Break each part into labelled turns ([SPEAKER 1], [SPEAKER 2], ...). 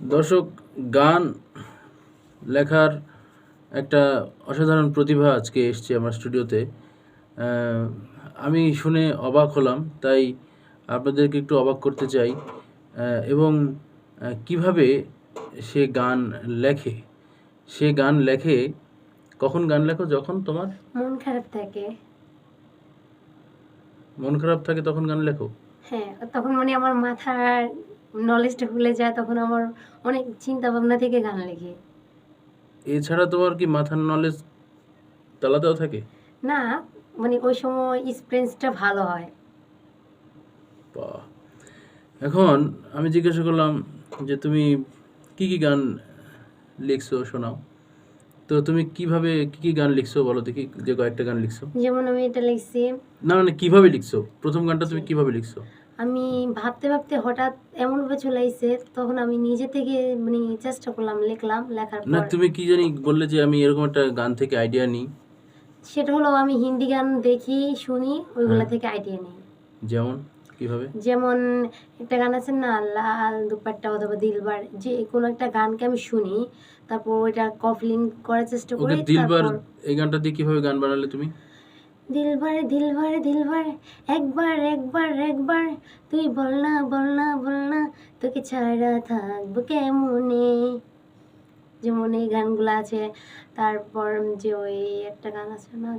[SPEAKER 1] দর্শক গান লেখার একটা অসাধারণ প্রতিভা আজকে এসছে আমার স্টুডিওতে। আমি শুনে অবাক হলাম তাই আপনাদেরকে একটু অবাক করতে চাই। এবং কীভাবে সে গান লেখে? সে গান লেখে? কখন গান লেখো? যখন তোমার?
[SPEAKER 2] মন খারাপ থাকে।
[SPEAKER 1] মন খারাপ থাকে তখন গান লেখো?
[SPEAKER 2] হ্যাঁ তখন মানে আমার মাথার নলেজটা ভুলে যায় তখন আমার অনেক চিন্তা ভাবনা থেকে গান লেখে।
[SPEAKER 1] এছাড়া তোমার কি মাথার নলেজ তালাতেও থাকে?
[SPEAKER 2] না মানে ওই সময় এক্সপিরিয়েন্সটা ভালো হয়।
[SPEAKER 1] বাহ। এখন আমি জিজ্ঞাসা করলাম যে তুমি কি কি গান লিখছো শোনাও? তো তুমি কীভাবে কি কি গান লিখছো বলো দেখি যে কয়েকটা গান লিখছো।
[SPEAKER 2] যেমন আমি এটা লিখছি।
[SPEAKER 1] না মানে কীভাবে লিখছো? প্রথম গানটা তুমি কীভাবে লিখছো?
[SPEAKER 2] আমি ভাবতে ভাবতে হঠাৎ এমনভাবে চলে এসেছে তখন আমি নিজে থেকে মানে চেষ্টা করলাম লিখলাম লেখার
[SPEAKER 1] না
[SPEAKER 2] পর।
[SPEAKER 1] তুমি কি জানি বললে যে আমি এরকম একটা গান থেকে আইডিয়া নিই?
[SPEAKER 2] সেটা হলো আমি হিন্দি গান দেখি শুনি ওইগুলা
[SPEAKER 1] হ্যাঁ।
[SPEAKER 2] থেকে আইডিয়া নিই।
[SPEAKER 1] যেমন কীভাবে?
[SPEAKER 2] যেমন একটা গান আছে না লাল দুপাট্টা অথবা দিলবার যে কোনো একটা গানকে আমি শুনি তারপর ওইটা কফলিং করার চেষ্টা
[SPEAKER 1] ওকে
[SPEAKER 2] করি
[SPEAKER 1] দিলবার
[SPEAKER 2] তারপর
[SPEAKER 1] এই গানটা দিয়ে কীভাবে গান বানালে তুমি?
[SPEAKER 2] দিলভারে দিল ভরে একবার একবার একবার। তুই বল না বল না বল না তোকে ছাড়া থাকব কেমনে? যেমন এই গানগুলো আছে তারপর যে ওই একটা গান আছে না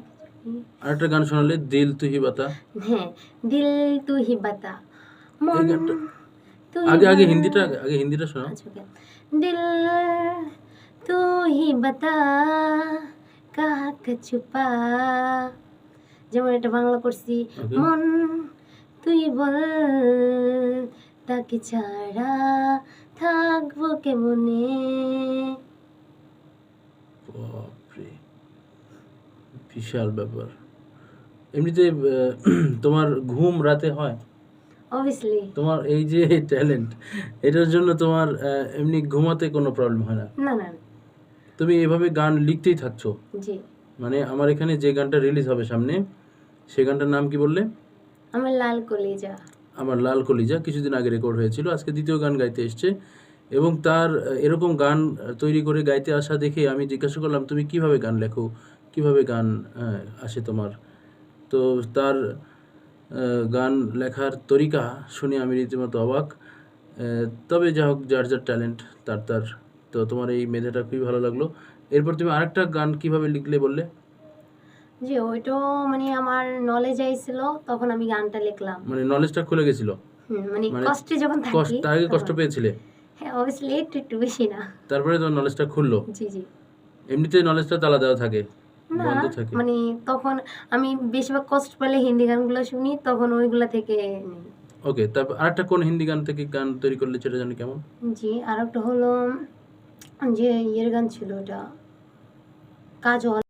[SPEAKER 1] আরেকটা গান শোনালে দিল তুই বাতা।
[SPEAKER 2] হ্যাঁ দিল তুই বাতা। মন
[SPEAKER 1] আগে আগে হিন্দিটা আগে হিন্দিটা
[SPEAKER 2] শোনা। আচ্ছা, দিল তুই বাতা কাক ছুপা? যেমন এটা বাংলা করছি মন তুই বল তাকে ছাড়া থাকব কেমনে?
[SPEAKER 1] বিশাল ব্যাপার। এমনিতে তোমার ঘুম রাতে হয়?
[SPEAKER 2] অবভিয়াসলি
[SPEAKER 1] তোমার এই যে ট্যালেন্ট এটার জন্য তোমার এমনি ঘুমাতে কোনো প্রবলেম হয় না
[SPEAKER 2] না না।
[SPEAKER 1] তুমি এভাবে গান লিখতেই থাকছো?
[SPEAKER 2] জি।
[SPEAKER 1] মানে আমার এখানে যে গানটা রিলিজ হবে সামনে সেই গানটার নাম কি বললে?
[SPEAKER 2] আমার লাল কলিজা।
[SPEAKER 1] আমার লাল কলিজা কিছুদিন আগে রেকর্ড হয়েছিল আজকে দ্বিতীয় গান গাইতে এসছে। এবং তার এরকম গান তৈরি করে গাইতে আসা দেখে আমি জিজ্ঞাসা করলাম তুমি কীভাবে গান লেখো? কীভাবে গান আসে তোমার? তো তার গান লেখার তরিকা শুনে আমি রীতিমতো অবাক। তবে যা হোক যার যার ট্যালেন্ট তার তার। তো তোমার এই মেধাটা খুবই ভালো লাগল। এরপর তুমি আরেকটা গান কীভাবে লিখলে বললে?
[SPEAKER 2] জি ওইটাও মানে আমার নলেজ আইছিল তখন আমি গানটা লিখলাম।
[SPEAKER 1] মানে নলেজটা খুলে গেছিল?
[SPEAKER 2] মানে
[SPEAKER 1] মানে
[SPEAKER 2] কষ্টে যখন থাকি
[SPEAKER 1] তার আগে কষ্ট। পেয়েছিলে?
[SPEAKER 2] হ্যাঁ অবভিয়াসলি একটু একটু বেশি না।
[SPEAKER 1] তারপরে তোমার নলেজটা খুললো?
[SPEAKER 2] জি জি।
[SPEAKER 1] এমনিতে নলেজটা তালা দেওয়া থাকে বন্ধ থাকে।
[SPEAKER 2] মানে তখন আমি বেশিরভাগ কষ্ট পেলে হিন্দি গানগুলো শুনি তখন ওইগুলা থেকে
[SPEAKER 1] ওকে তারপর আরেকটা কোন হিন্দি গান থেকে গান তৈরি করলে সেটা জানি কেমন?
[SPEAKER 2] জি আর একটা হলো যে ইয়ের গান ছিল ওটা। কাজল